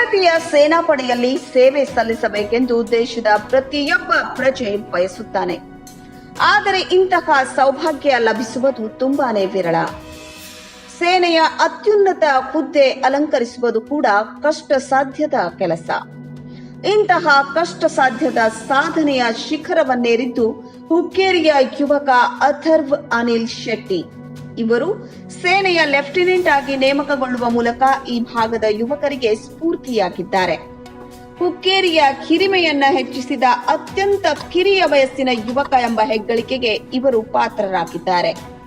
ಭಾರತೀಯ ಸೇನಾಪಡೆಯಲ್ಲಿ ಸೇವೆ ಸಲ್ಲಿಸಬೇಕೆಂದು ದೇಶದ ಪ್ರತಿಯೊಬ್ಬ ಪ್ರಜೆ ಬಯಸುತ್ತಾನೆ. ಆದರೆ ಇಂತಹ ಸೌಭಾಗ್ಯ ಲಭಿಸುವುದು ತುಂಬಾನೇ ವಿರಳ. ಸೇನೆಯ ಅತ್ಯುನ್ನತ ಹುದ್ದೆ ಅಲಂಕರಿಸುವುದು ಕೂಡ ಕಷ್ಟ ಸಾಧ್ಯದ ಕೆಲಸ. ಇಂತಹ ಕಷ್ಟ ಸಾಧ್ಯದ ಸಾಧನೆಯ ಶಿಖರವನ್ನೇರಿದ್ದು ಹುಕ್ಕೇರಿಯ ಯುವಕ ಅಥರ್ವ್ ಅನಿಲ್ ಶೆಟ್ಟಿ. ಇವರು ಸೇನೆಯ ಲೆಫ್ಟಿನೆಂಟ್ ಆಗಿ ನೇಮಕಗೊಳ್ಳುವ ಮೂಲಕ ಈ ಭಾಗದ ಯುವಕರಿಗೆ ಸ್ಫೂರ್ತಿಯಾಗಿದ್ದಾರೆ. ಹುಕ್ಕೇರಿಯ ಕಿರಿಮೆಯನ್ನ ಹೆಚ್ಚಿಸಿದ ಅತ್ಯಂತ ಕಿರಿಯ ವಯಸ್ಸಿನ ಯುವಕ ಎಂಬ ಹೆಗ್ಗಳಿಕೆಗೆ ಇವರು ಪಾತ್ರರಾಗಿದ್ದಾರೆ.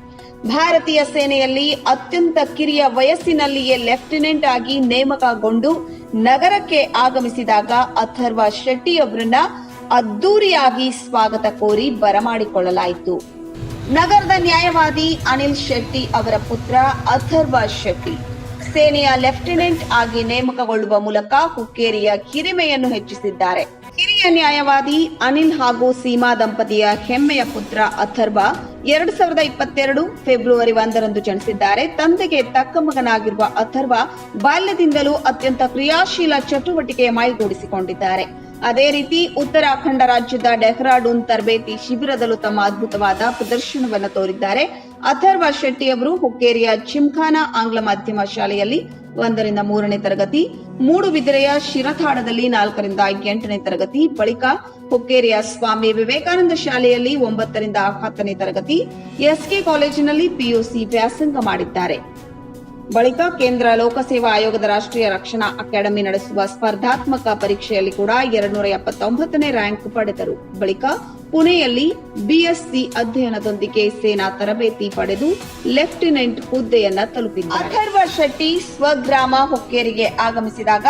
ಭಾರತೀಯ ಸೇನೆಯಲ್ಲಿ ಅತ್ಯಂತ ಕಿರಿಯ ವಯಸ್ಸಿನಲ್ಲಿಯೇ ಲೆಫ್ಟಿನೆಂಟ್ ಆಗಿ ನೇಮಕಗೊಂಡು ನಗರಕ್ಕೆ ಆಗಮಿಸಿದಾಗ ಅಥರ್ವ ಶೆಟ್ಟಿಯವರನ್ನ ಅದ್ದೂರಿಯಾಗಿ ಸ್ವಾಗತ ಕೋರಿ ಬರಮಾಡಿಕೊಳ್ಳಲಾಯಿತು. ನಗರದ ನ್ಯಾಯವಾದಿ ಅನಿಲ್ ಶೆಟ್ಟಿ ಅವರ ಪುತ್ರ ಅಥರ್ವ ಶೆಟ್ಟಿ ಸೇನೆಯ ಲೆಫ್ಟಿನೆಂಟ್ ಆಗಿ ನೇಮಕಗೊಳ್ಳುವ ಮೂಲಕ ಹುಕ್ಕೇರಿಯ ಕಿರಿಮೆಯನ್ನು ಹೆಚ್ಚಿಸಿದ್ದಾರೆ. ಹಿರಿಯ ನ್ಯಾಯವಾದಿ ಅನಿಲ್ ಹಾಗೂ ಸೀಮಾ ದಂಪತಿಯ ಹೆಮ್ಮೆಯ ಪುತ್ರ ಅಥರ್ವ ಎರಡ್ ಸಾವಿರದ ಇಪ್ಪತ್ತೆರಡು ಫೆಬ್ರವರಿ ಒಂದರಂದು ಜನಿಸಿದ್ದಾರೆ. ತಂದೆಗೆ ತಕ್ಕ ಮಗನಾಗಿರುವ ಅಥರ್ವ ಬಾಲ್ಯದಿಂದಲೂ ಅತ್ಯಂತ ಕ್ರಿಯಾಶೀಲ ಚಟುವಟಿಕೆ ಮೈಗೂಡಿಸಿಕೊಂಡಿದ್ದಾರೆ ಅದೇ ರೀತಿ ಉತ್ತರಾಖಂಡ ರಾಜ್ಯದ ಡೆಹ್ರಾಡೂನ್ ತರಬೇತಿ ಶಿಬಿರದಲ್ಲೂ ತಮ್ಮ ಅದ್ಭುತವಾದ ಪ್ರದರ್ಶನವನ್ನು ತೋರಿದ್ದಾರೆ. ಅಥರ್ವ ಶೆಟ್ಟಿ ಅವರು ಹುಕ್ಕೇರಿಯ ಚಿಮ್ಖಾನ ಆಂಗ್ಲ ಮಾಧ್ಯಮ ಶಾಲೆಯಲ್ಲಿ ಒಂದರಿಂದ ಮೂರನೇ ತರಗತಿ ಮೂಡುಬಿದಿರೆಯ ಶಿರಥಾಡದಲ್ಲಿ ನಾಲ್ಕರಿಂದ ಎಂಟನೇ ತರಗತಿ, ಬಳಿಕ ಹುಕ್ಕೇರಿಯ ಸ್ವಾಮಿ ವಿವೇಕಾನಂದ ಶಾಲೆಯಲ್ಲಿ ಒಂಬತ್ತರಿಂದ ಹತ್ತನೇ ತರಗತಿ, ಎಸ್ಕೆ ಕಾಲೇಜಿನಲ್ಲಿ ಪಿಯುಸಿ ವ್ಯಾಸಂಗ ಮಾಡಿದ್ದಾರೆ. ಬಳಿಕ ಕೇಂದ್ರ ಲೋಕಸೇವಾ ಆಯೋಗದ ರಾಷ್ಟ್ರೀಯ ರಕ್ಷಣಾ ಅಕಾಡೆಮಿ ನಡೆಸುವ ಸ್ಪರ್ಧಾತ್ಮಕ ಪರೀಕ್ಷೆಯಲ್ಲಿ ಕೂಡ ಎರಡ್ನೂರ ಎಪ್ಪತ್ತೊಂಬತ್ತನೇ ರ್ಯಾಂಕ್ ಪಡೆದರು. ಬಳಿಕ ಪುಣೆಯಲ್ಲಿ ಬಿಎಸ್ಸಿ ಅಧ್ಯಯನದೊಂದಿಗೆ ಸೇನಾ ತರಬೇತಿ ಪಡೆದು ಲೆಫ್ಟಿನೆಂಟ್ ಹುದ್ದೆಯನ್ನ ತಲುಪಿದ್ದಾರೆ. ಅಥರ್ವ ಶೆಟ್ಟಿ ಸ್ವಗ್ರಾಮ ಹುಕ್ಕೇರಿಗೆ ಆಗಮಿಸಿದಾಗ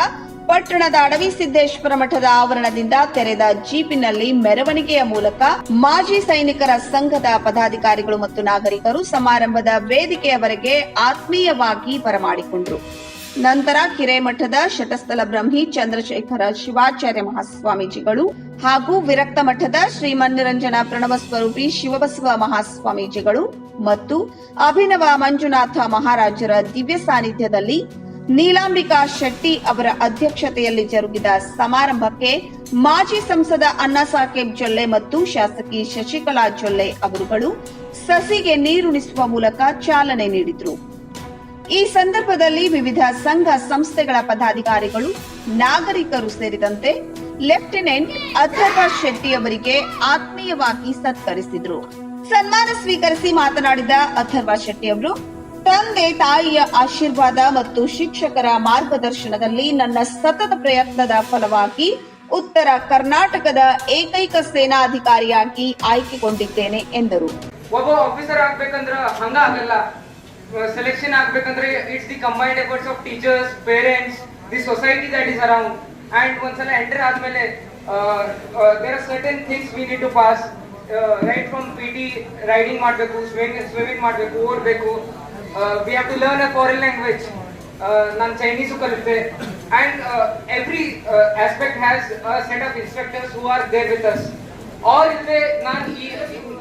ಪಟ್ಟಣದ ಅಡವಿ ಸಿದ್ದೇಶ್ವರ ಮಠದ ಆವರಣದಿಂದ ತೆರೆದ ಜೀಪಿನಲ್ಲಿ ಮೆರವಣಿಗೆಯ ಮೂಲಕ ಮಾಜಿ ಸೈನಿಕರ ಸಂಘದ ಪದಾಧಿಕಾರಿಗಳು ಮತ್ತು ನಾಗರಿಕರು ಸಮಾರಂಭದ ವೇದಿಕೆಯವರೆಗೆ ಆತ್ಮೀಯವಾಗಿ ಬರಮಾಡಿಕೊಂಡರು. ನಂತರ ಹಿರೇಮಠದ ಶಟಸ್ಥಲ ಬ್ರಹ್ಮಿ ಚಂದ್ರಶೇಖರ ಶಿವಾಚಾರ್ಯ ಮಹಾಸ್ವಾಮೀಜಿಗಳು ಹಾಗೂ ವಿರಕ್ತ ಮಠದ ಶ್ರೀ ಮನ್ನಿರಂಜನ ಪ್ರಣವ ಸ್ವರೂಪಿ ಶಿವಬಸವ ಮಹಾಸ್ವಾಮೀಜಿಗಳು ಮತ್ತು ಅಭಿನವ ಮಂಜುನಾಥ ಮಹಾರಾಜರ ದಿವ್ಯ ಸಾನ್ನಿಧ್ಯದಲ್ಲಿ ನೀಲಾಂಬಿಕಾ ಶೆಟ್ಟಿ ಅವರ ಅಧ್ಯಕ್ಷತೆಯಲ್ಲಿ ಜರುಗಿದ ಸಮಾರಂಭಕ್ಕೆ ಮಾಜಿ ಸಂಸದ ಅಣ್ಣಾ ಸಾಹೇಬ್ ಜೊಲ್ಲೆ ಮತ್ತು ಶಾಸಕಿ ಶಶಿಕಲಾ ಜೊಲ್ಲೆ ಅವರುಗಳು ಸಸಿಗೆ ನೀರುಣಿಸುವ ಮೂಲಕ ಚಾಲನೆ ನೀಡಿದರು. ಈ ಸಂದರ್ಭದಲ್ಲಿ ವಿವಿಧ ಸಂಘ ಸಂಸ್ಥೆಗಳ ಪದಾಧಿಕಾರಿಗಳು, ನಾಗರಿಕರು ಸೇರಿದಂತೆ ಲೆಫ್ಟಿನೆಂಟ್ ಅಥರ್ವ ಶೆಟ್ಟಿ ಅವರಿಗೆ ಆತ್ಮೀಯವಾಗಿ ಸತ್ಕರಿಸಿದರು. ಸನ್ಮಾನ ಸ್ವೀಕರಿಸಿ ಮಾತನಾಡಿದ ಅಥರ್ವ ಶೆಟ್ಟಿ ಅವರು ತಂದೆ ತಾಯಿಯ ಆಶೀರ್ವಾದ ಮತ್ತು ಶಿಕ್ಷಕರ ಮಾರ್ಗದರ್ಶನದಲ್ಲಿ ನನ್ನ ಸತತ ಪ್ರಯತ್ನದ ಫಲವಾಗಿ ಉತ್ತರ ಕರ್ನಾಟಕದ ಏಕೈಕ ಸೇನಾಧಿಕಾರಿಯಾಗಿ ಆಯ್ಕೆಗೊಂಡಿದ್ದೇನೆ, ಎಂದರು. ಒಬ್ಬ ಆಫೀಸರ್ ಆಗ್ಬೇಕಂದ್ರ ಹಂಗ ಆಗಲ್ಲ. ಸೆಲೆಕ್ಷನ್ ಆಗ್ಬೇಕಂದ್ರೆ it's the combined efforts of teachers parents the society that is around and ಒಂದ್ಸಲ ಎಂಟರ್ ಆದ್ಮೇಲೆ there are certain things we need to pass right from P T riding ಮಾಡಬೇಕು ಸ್ವಿಮಿಂಗ್ ಮಾಡಬೇಕು ಓಡಬೇಕು we we have to learn a foreign language. Chinese Chinese and every aspect has set of instructors who are there with us ಅವ್ರ ಇಲ್ಲದೆ ನಾನು ಈ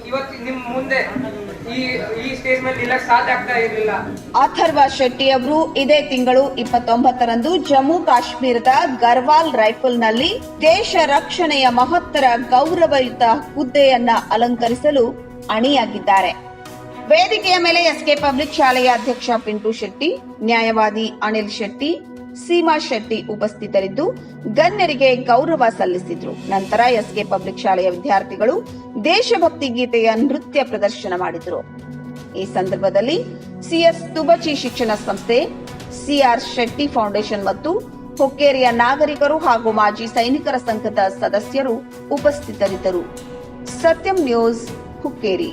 ಇವತ್ತು ಮುಂದೆ ಈ ಸ್ಟೇಜ್ ಸಾಧ್ಯ ಆಗ್ತಾ ಇರಲಿಲ್ಲ. ಅಥರ್ವ ಶೆಟ್ಟಿ ಅವರು ಇದೇ ತಿಂಗಳು ಇಪ್ಪತ್ತೊಂಬತ್ತರಂದು ಜಮ್ಮು ಕಾಶ್ಮೀರದ ಗರ್ವಾಲ್ ರೈಫಲ್ನಲ್ಲಿ ದೇಶ ರಕ್ಷಣೆಯ ಮಹತ್ತರ ಗೌರವಯುತ ಹುದ್ದೆಯನ್ನ ಅಲಂಕರಿಸಲು ಅಣಿಯಾಗಿದ್ದಾರೆ. ವೇದಿಕೆಯ ಮೇಲೆ ಎಸ್ಕೆ ಪಬ್ಲಿಕ್ ಶಾಲೆಯ ಅಧ್ಯಕ್ಷ ಪಿಂಟು ಶೆಟ್ಟಿ, ನ್ಯಾಯವಾದಿ ಅನಿಲ್ ಶೆಟ್ಟಿ, ಸೀಮಾ ಶೆಟ್ಟಿ ಉಪಸ್ಥಿತರಿದ್ದು, ಗಣ್ಯರಿಗೆ ಗೌರವ ಸಲ್ಲಿಸಿದ್ರು. ನಂತರ ಎಸ್ಕೆ ಪಬ್ಲಿಕ್ ಶಾಲೆಯ ವಿದ್ಯಾರ್ಥಿಗಳು ದೇಶಭಕ್ತಿ ಗೀತೆಯ ನೃತ್ಯ ಪ್ರದರ್ಶನ ಮಾಡಿದರು. ಈ ಸಂದರ್ಭದಲ್ಲಿ ಸಿಎಸ್ ತುಬಚಿ ಶಿಕ್ಷಣ ಸಂಸ್ಥೆ, ಸಿಆರ್ ಶೆಟ್ಟಿ ಫೌಂಡೇಶನ್ ಮತ್ತು ಹುಕ್ಕೇರಿಯ ನಾಗರಿಕರು ಹಾಗೂ ಮಾಜಿ ಸೈನಿಕರ ಸಂಘದ ಸದಸ್ಯರು ಉಪಸ್ಥಿತರಿದ್ದರು. ಸತ್ಯಂ ನ್ಯೂಸ್, ಹುಕ್ಕೇರಿ.